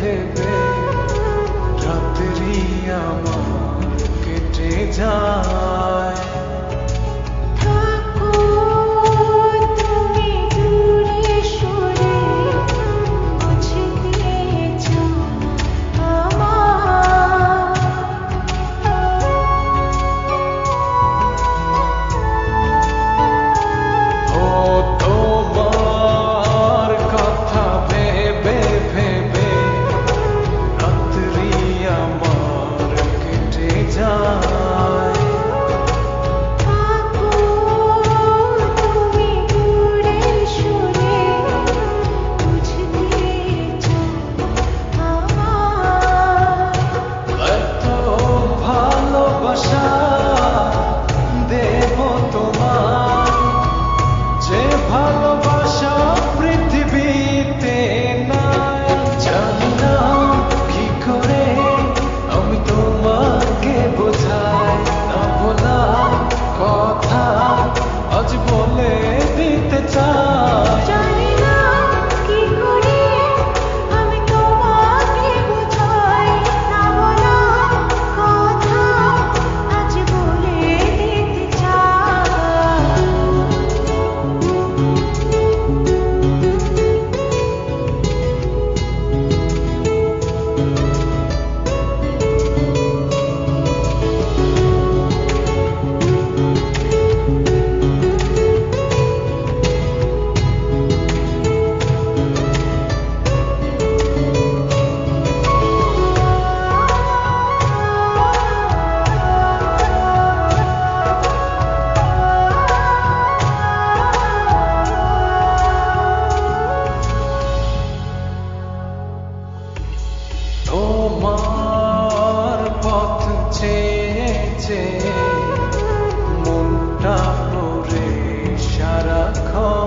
ভেবে ভেবে রাত্রি আমার কেটে যায়। call.